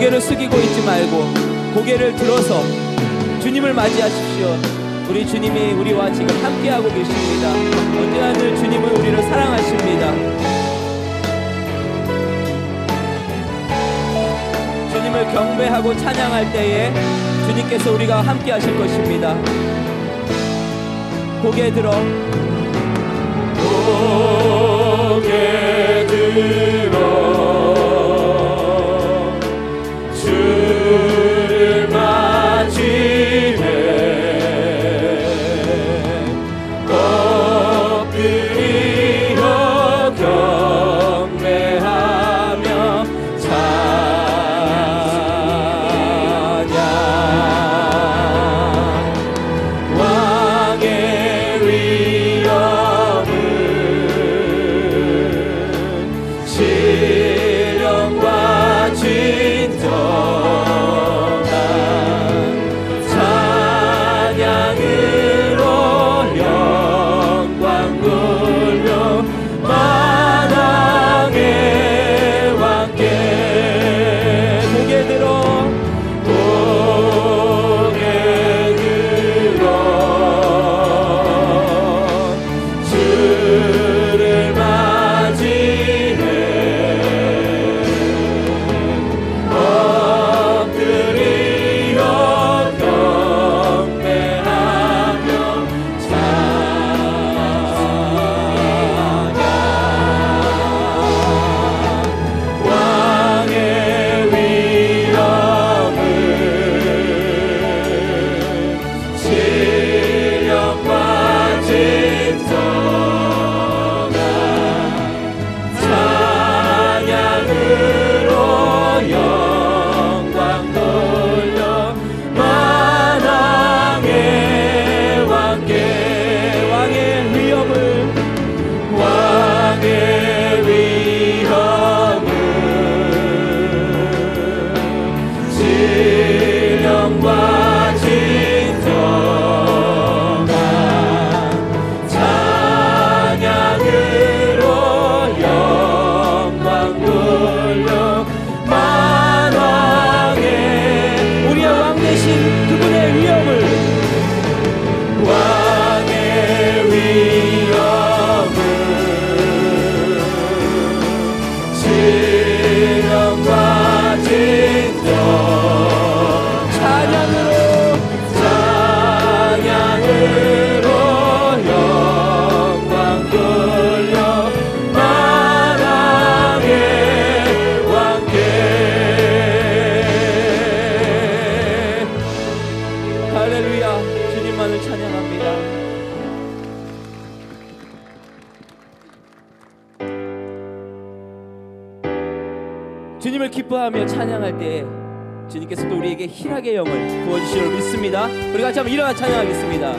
고개를 숙이고 있지 말고 고개를 들어서 주님을 맞이하십시오. 우리 주님이 우리와 지금 함께하고 계십니다. 언제나 늘 주님은 우리를 사랑하십니다. 주님을 경배하고 찬양할 때에 주님께서 우리가 함께 하실 것입니다. 고개 들어 찬 기뻐하며 찬양할 때 주님께서 또 우리에게 희락의 영을 부어주실 줄 믿습니다. 우리 같이 한번 일어나 찬양하겠습니다.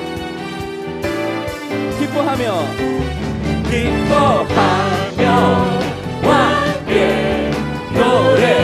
기뻐하며 기뻐하며 함께 노래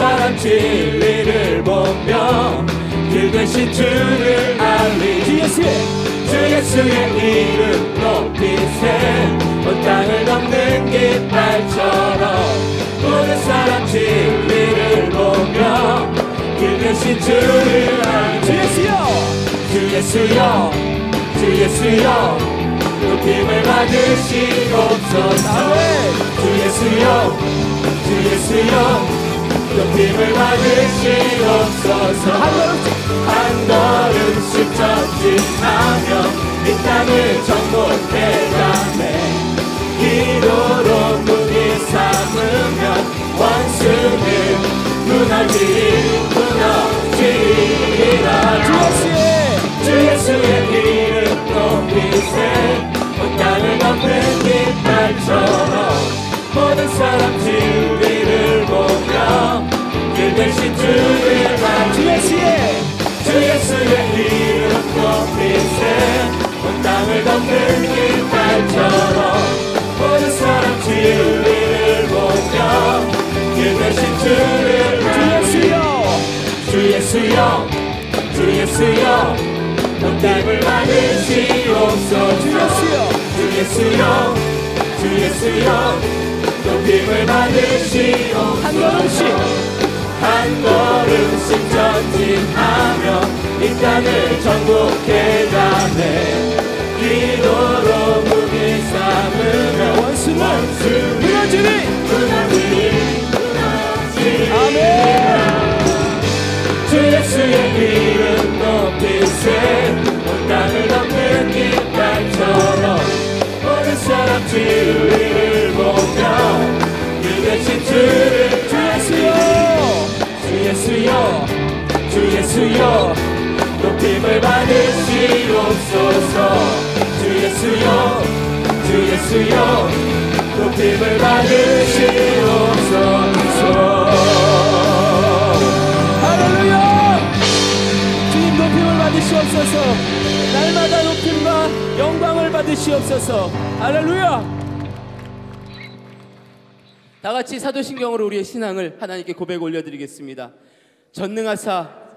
사람 진리를 보며 길 대신 주를 알리. 주 예수의 주 예수의 이름 높이세. 온 땅을 덮는 깃발처럼 모든 사람 진리를 보며 길 대신 주를 알리. 주 예수여! 주 예수여! 주 예수여! 높임을 받으시옵소서. 주 예수여! 주 예수여 높임을 받으시옵소서 한 걸음씩 한 걸음씩 전진하며 이 땅을 정복해 가네 기도로 문이 삼으며 원수는 무너지리 무너지리라 주 예수의 이름 높이세. 온 땅을 덮는 깃발처럼 모든 사 주 예수의 이름 높이세 온 땅을 덮는 깃발처럼 모든 사람 진리를 보며 길 대신 주를 주 예수여 주 예수여 주 예수여 높임을 받으시옵소서 주 예수여 주 예수여 주 예수여 높임을 받으시옵소서 한 걸음씩 한 걸음씩 전진하며 이 땅을 정복해 가네 기도로 문을 삼으며 원수는 원수 무너지리. 무너지리 무너지리. 아멘. 주 예수의 이름 높이세 온 땅을 덮는 깃발처럼 모든 사람 진리 예수여 높임을 받으시옵소서. 주 예수여 주 예수여 높임을 받으시옵소서. 할렐루야! 주님 높임을 받으시옵소서. 날마다 높임과 영광을 받으시옵소서. 할렐루야! 다 같이 사도신경으로 우리의 신앙을 하나님께 고백 올려드리겠습니다. 전능하사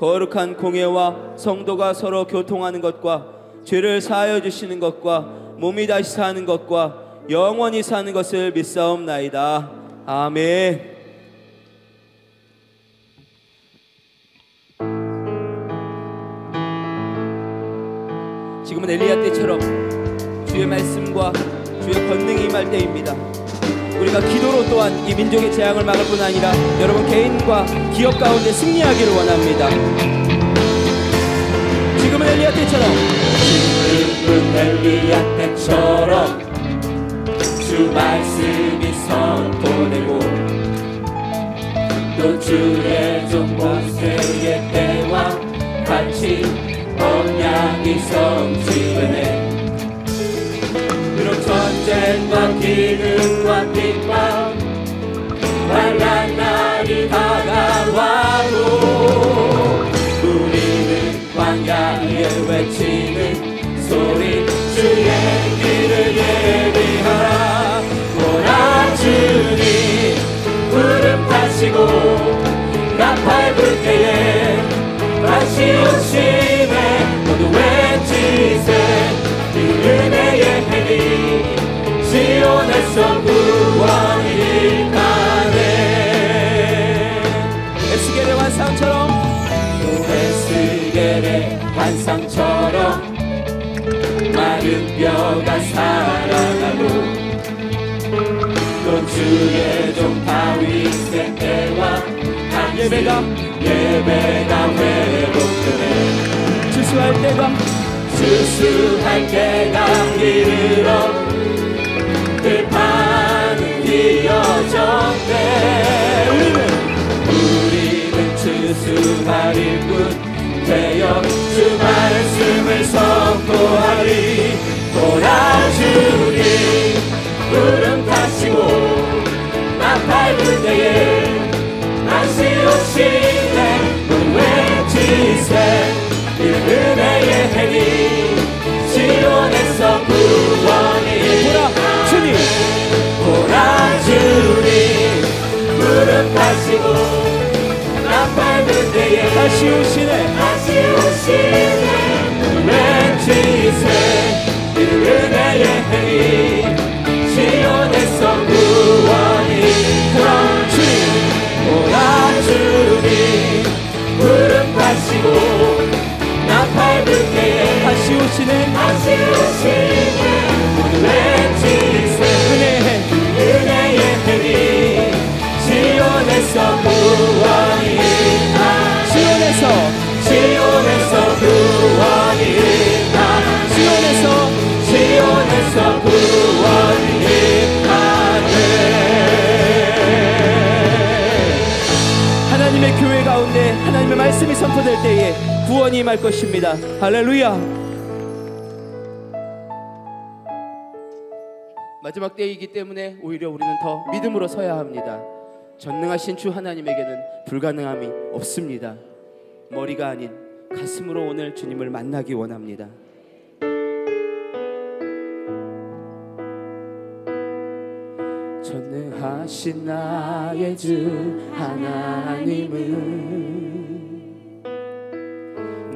거룩한 공예와 성도가 서로 교통하는 것과 죄를 사하여 주시는 것과 몸이 다시 사는 것과 영원히 사는 것을 믿사옵나이다 아멘 지금은 엘리야 때처럼 주의 말씀과 주의 권능이 임할 때입니다. 우리가 기도로 또한 이 민족의 재앙을 막을 뿐 아니라 여러분 개인과 기업 가운데 승리하기를 원합니다. 지금은 엘리야 때처럼 지금은 엘리야 때처럼 주 말씀이 선포되고 또 주의 종 모세의 때와 같이 언약이 성취되네 그럼 전쟁과 기름과 외치는 소리 주의 길을 예비하라 보라 주님 구름 타시고 나팔 불 때에 다시 오시네. 모두 외치세. 이은혜의 행이 지원의 성부 예배가 회복되네 주수할 때가 수수할 때가 이르러 들판은 이어졌네. 우리는 우리는 추수할 일꾼 되어 하시고 나팔 때에 다시 오시네. 다시 오시네. 외치세 은혜의 해니 시온에서 구원이 그럼 주님. 돌아주니 무릎 하시고 나팔 때에 다시 오시네. 다시 오시네 말씀이 선포될 때에 구원이 임할 것입니다. 할렐루야. 마지막 때이기 때문에 오히려 우리는 더 믿음으로 서야 합니다. 전능하신 주 하나님에게는 불가능함이 없습니다. 머리가 아닌 가슴으로 오늘 주님을 만나기 원합니다. 전능하신 나의 주 하나님은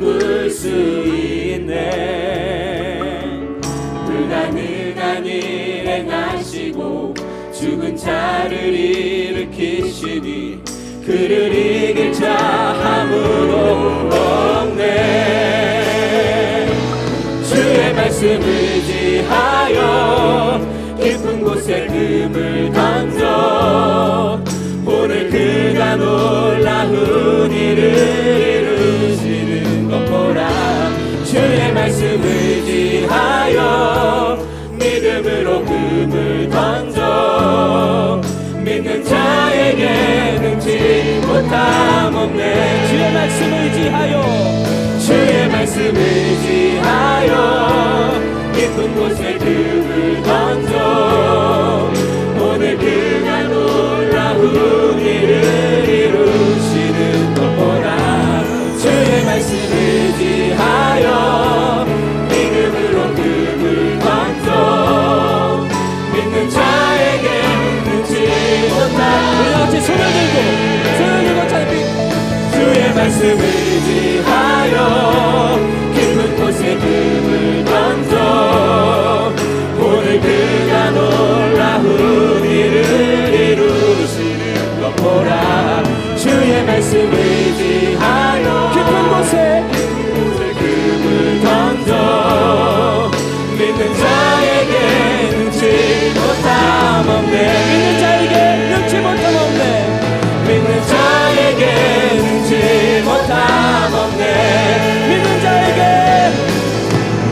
바꿀 수 있네. 불가능한 일 행하시고 죽은 자를 일으키시니 그를 이길 자 아무도 없네. 주의 말씀 의지하여 깊은 곳에 금을 던져 오늘 그가 놀라운 일을 의지하여 믿음으로 금을 던져 믿는 자에게 능치 못함 없네. 주의 말씀 의지하여. 주의 말씀 의지하여 깊은 곳에 금을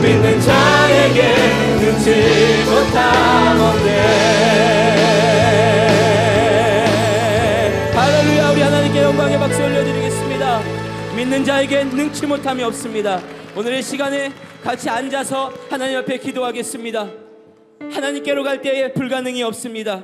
믿는 자에게 능치 못함 없네 할렐루야 우리 하나님께 영광의 박수 올려드리겠습니다 믿는 자에게 능치 못함이 없습니다 오늘의 시간에 같이 앉아서 하나님 앞에 기도하겠습니다 하나님께로 갈 때에 불가능이 없습니다.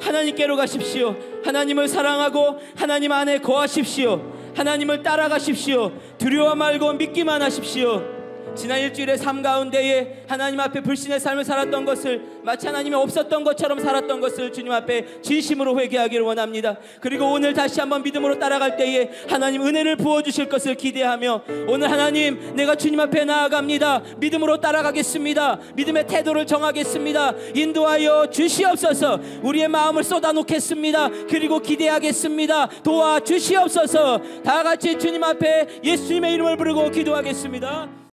하나님께로 가십시오. 하나님을 사랑하고 하나님 안에 거하십시오. 하나님을 따라가십시오. 두려워 말고 믿기만 하십시오. 지난 일주일의 삶 가운데에 하나님 앞에 불신의 삶을 살았던 것을 마치 하나님이 없었던 것처럼 살았던 것을 주님 앞에 진심으로 회개하기를 원합니다. 그리고 오늘 다시 한번 믿음으로 따라갈 때에 하나님 은혜를 부어 주실 것을 기대하며 오늘 하나님 내가 주님 앞에 나아갑니다. 믿음으로 따라가겠습니다. 믿음의 태도를 정하겠습니다. 인도하여 주시옵소서. 우리의 마음을 쏟아 놓겠습니다. 그리고 기대하겠습니다. 도와 주시옵소서. 다 같이 주님 앞에 예수님의 이름을 부르고 기도하겠습니다.